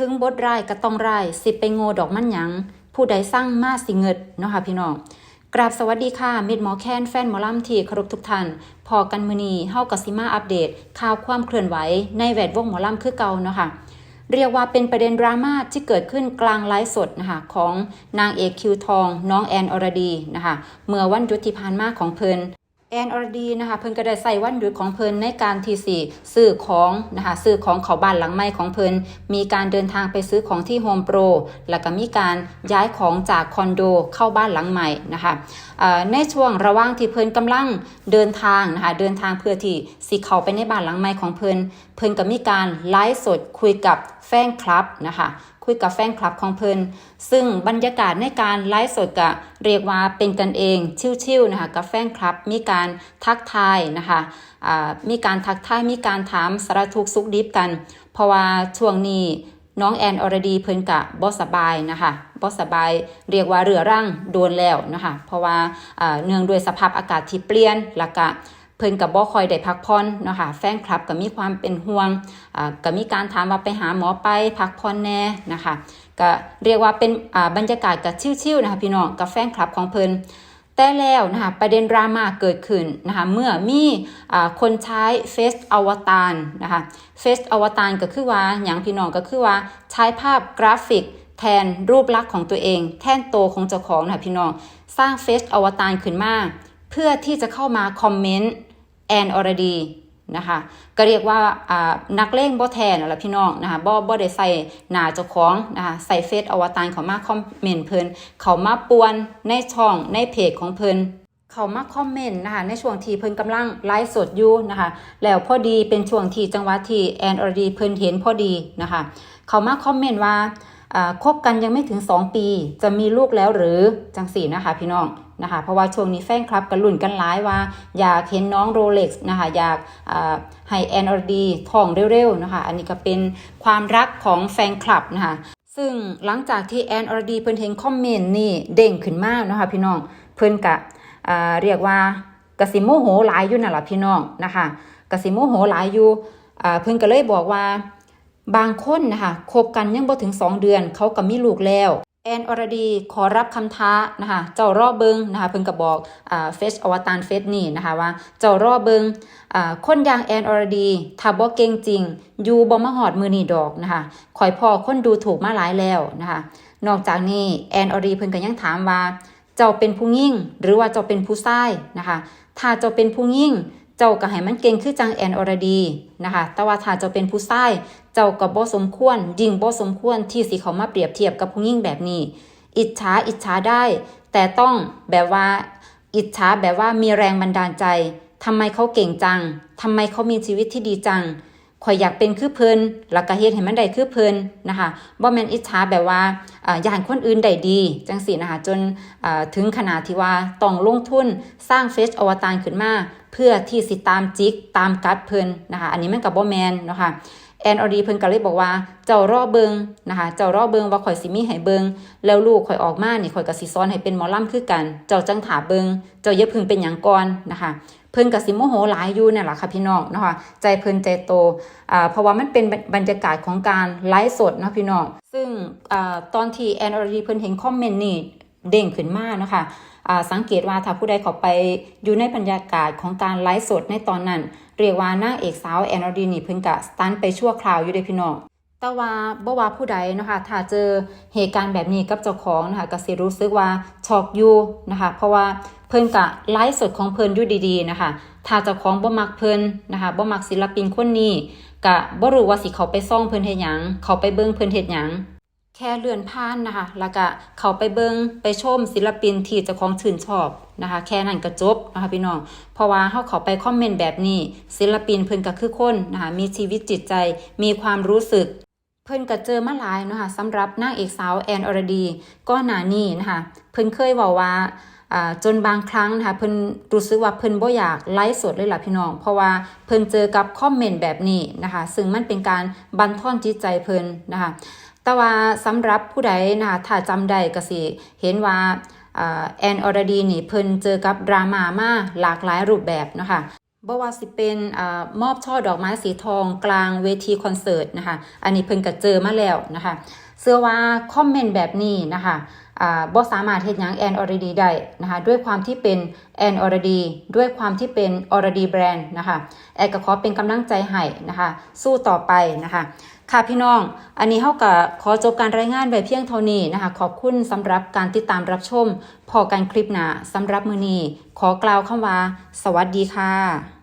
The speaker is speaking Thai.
ถึงบทร้ายก็ต้องร้ายสิไปโง่ดอกมันหยัง ผู้ใดสร้างมาสิเงิดเนาะค่ะพี่น้องกราบสวัสดีค่ะมิดหมอแค้นแฟนหมอลำที่ครพทุกท่านพอกันมือนีเฮากับซิมาอัปเดต ข่าวความเคลื่อนไหวในแวดวงหมอลำคือเก่าเนาะค่ะเรียกว่าเป็นประเด็นดราม่าที่เกิดขึ้นกลางไลฟ์สดนะคะของนางเอกคิวทอง น้องแอนอรดีนะคะเมื่อวันหยุดที่ผ่านมาของเพลิน แอนอรดีนะคะเพิ่นก็ได้ใส่วันหยุดของเพิ่นในการที่สี่ซื้อของนะคะซื้อของเขาบ้านหลังใหม่ของเพิ่นมีการเดินทางไปซื้อของที่โฮมโปรแล้วก็มีการย้ายของจากคอนโดเข้าบ้านหลังใหม่นะคะในช่วงระหว่างที่เพิ่นกำลังเดินทางนะคะเดินทางเพื่อที่สิเข้าไปในบ้านหลังใหม่ของเพิ่นเพิ่นก็มีการไลฟ์สดคุยกับแฟนคลับนะคะ คุยกับแฟนคลับของเพิ่นซึ่งบรรยากาศในการไลฟ์สดก็เรียกว่าเป็นกันเองชิวๆนะคะกับแฟนคลับมีการทักทายนะคะมีการทักทายมีการถามสารทุกข์สุขดิบกัน เพราะว่าช่วงนี้น้องแอนอรดีเพิ่นกะบ่สบายนะคะบ่สบายเรียกว่าเรือร่างโดนแล้วนะคะเพราะว่าเนื่องด้วยสภาพอากาศที่เปลี่ยนแล้วก็ เพิ่นกับบ่คอยได้พักผ่อนเนาะค่ะแฟนคลับก็มีความเป็นห่วงอ่าก็มีการถามว่าไปหาหมอไปพักผ่อนแน่นะคะก็เรียกว่าเป็นอ่าบรรยากาศกับชิวๆนะคะพี่น้องกับแฟนคลับของเพิ่นแต่แล้วนะคะประเด็นดราม่าเกิดขึ้นนะคะเมื่อมีอ่าคนใช้เฟซอวตารนะคะเฟซอวตารก็คือว่าอย่างพี่น้องก็คือว่าใช้ภาพกราฟิกแทนรูปลักษณ์ของตัวเอง แทนโตของเจ้าของนะคะพี่น้อง สร้างเฟซอวตารขึ้นมา เพื่อที่จะเข้ามาคอมเมนต์ แอนอรดีนะคะก็เรียกว่านักเล่นบ่แทนนั่นแหละพี่น้องนะคะบ่บ่ได้ใส่หน้าเจ้าของนะคะใส่เฟซอวตารเขามาคอมเมนต์เพิ่นเขามาป่วนในช่องในเพจของเพิ่นเขามาคอมเมนต์นะคะในช่วงที่เพิ่นกำลังไลฟ์สดอยู่นะคะแล้วพอดีเป็นช่วงที่จังหวะที่แอนออรดีเพิ่นเห็นพอดีนะคะเขามาคอมเมนต์ว่า คบกันยังไม่ถึง 2 ปี จะมีลูกแล้วหรือจังสี่นะคะ พี่น้องนะคะ เพราะว่าช่วงนี้แฟนคลับกันลุ่นกันหลายว่า อยากเห็นน้องโรเล็กซ์นะคะ อยากให้แอนอรดีทองเร็วๆนะคะ อันนี้ก็เป็นความรักของแฟนคลับนะคะ ซึ่งหลังจากที่แอนอรดีเพิ่นเห็นคอมเมนต์นี่เด้งขึ้นมานะคะพี่น้องเพิ่นกะเรียกว่ากสิโมโหหลายอยู่นั่นแหละพี่น้องนะคะกสิโมโหหลายอยู่เพิ่นก็เลยบอกว่า บางคนนะคะคบกันยังบ่ถึง 2 เดือน เขาก็มีลูกแล้วแอนอรดีขอรับคำท้านะคะเจ้ารอเบิงนะคะเพิ่นก็บอกอ่าเฟซอวตารเฟซนี่นะคะว่าเจ้ารอเบิงอ่าคนอย่างแอนอรดีถ้าบ่เก่งจริงอยู่บ่มาหอดมือนี่ดอกนะคะคอยพอคนดูถูกมาหลายแล้วนะคะนอกจากนี้แอนอรดีเพิ่นก็ยังถามว่า เจ้าเป็นผู้ยิ่งหรือว่าเจ้าเป็นผู้ชายนะคะถ้าเจ้าเป็นผู้ยิ่ง เจ้าก็ให้มันเก่งคือจังแอนอรดีนะคะ แต่ว่าถ้าเจ้าเป็นผู้ชาย เจ้าก็บ่สมควร ยิ่งบ่สมควรที่สิเขามาเปรียบเทียบกับผู้ยิ่งแบบนี้ อิจฉาอิจฉาได้ แต่ต้องแบบว่า อิจฉาแบบว่ามีแรงบันดาลใจทำไมเขาเก่งจังทำไมเขามีชีวิตที่ดีจัง ข่อยอยากเป็นคือเพิ่นแล้วก็เฮ็ดให้มันได้คือเพิ่นนะคะบ่แม่นอิจฉาแบบว่าอ่าอยากคนอื่นได้ดีจังซี่นะคะจนอ่ถึงขนาดที่ว่าต้องลงทุนสร้างเฟซอวตารขึ้นมาเพื่อที่สิตามจิกตามกัดเพิ่นนะคะอันนี้มันก็บบ่แม่นเนาะค่ะแอนอดีเพิ่นก็เลยบอกว่าเจ้ารอเบิงนะคะเจ้ารอเบิงว่าข่อยสิมีให้เบิงแล้วลูกข่อยออกมานี่ข่อยก็สิสอนให้เป็นหมอลำคือกัน เจ้าจังถาเบิงเจ้าอย่าพึ่งเป็นหยังก่อนนะคะ พิ่นกับสิโมโหหลายอยู่เนี่ยแหละค่ะพี่น้องเนาะคะใจเพิ่นใจโตอ่าเพราะว่ามันเป็นบรรยากาศของการไลฟ์สดเนาะพี่น้องซึ่งอ่าตอนที่แอนอรดีเพิ่นเห็นคอมเมนต์นี่เด้งขึ้นมาเนาะค่ะอ่าสังเกตว่าถ้าผู้ใดเขาไปอยู่ในบรรยากาศของการไลฟ์สดในตอนนั้น เรียกว่านางเอกสาวแอนอรดีนี่เพิ่นกะสตันไปชั่วคราวอยู่เด้พี่น้อง แต่ว่าบ่ว่าผู้ใดนะคะถ้าเจอเหตุการณ์แบบนี้กับเจ้าของนะคะก็สิรู้สึกว่าช็อกอยู่นะคะเพราะว่าเพิ่นกะไลฟ์สดของเพิ่นอยู่ดีๆนะคะถ้าเจ้าของบ่มักเพิ่นนะคะบ่มักศิลปินคนนี้ก็บ่รู้ว่าสิเขาไปซ่องเพิ่นเฮ็ดหยังเขาไปเบิ่งเพิ่นเฮ็ดหยังแค่เลื่อนผ่านนะคะ แล้วก็เขาไปเบิงไปชมศิลปินที่เจ้าของชื่นชอบนะคะ แค่นั้นก็จบนะคะพี่น้อง เพราะว่าเขาเขาไปคอมเมนต์แบบนี้ ศิลปินเพิ่นก็คือคนนะคะ มีชีวิตจิตใจ มีความรู้สึก เพิ่นก็เจอมาหลายเนาะคะสำหรับนางเอกสาวแอนอรดีก็หนานี่นะคะเพิ่นเคยบอกว่าอ่าจนบางครั้งนะคะเพิ่นรู้สึกว่าเพิ่นบ่อยากไลฟ์สดเลยล่ะพี่น้อง เพราะว่าเพิ่นเจอกับคอมเมนต์แบบนี้นะคะซึ่งมันเป็นการบั่นทอนจิตใจเพิ่นนะคะแต่ว่าสำหรับผู้ใดนะคะถ้าจำได้ก็สิเห็นว่าแอนอรดีนี่เพิ่นเจอกับดราม่ามาหลากหลายรูปแบบเนาะคะ บ่ว่าสิเป็นอมอบช่อดอกไม้สีทองกลางเวทีคอนเสิร์ตนะคะ อันนี้เพิ่นก็เจอมาแล้วนะคะเชื่อว่าคอมเมนต์แบบนี้นะคะบ่สามารถเฮ็ดหยังแอนออร์ดีได้นะคะด้วยความที่เป็นแอนออร์ดีด้วยความที่เป็นออร์ดีแบรนด์นะคะแอนก็ขอเป็นกำลังใจให้นะคะสู้ต่อไปนะคะค่ะพี่น้อง อันนี้เฮาก็ขอจบการรายงานไว้เพียงเท่านี้นะคะ ขอบคุณสำหรับการติดตามรับชม พอกันคลิปหน้าสำหรับมือนี้ขอกล่าวคำว่า สวัสดีค่ะ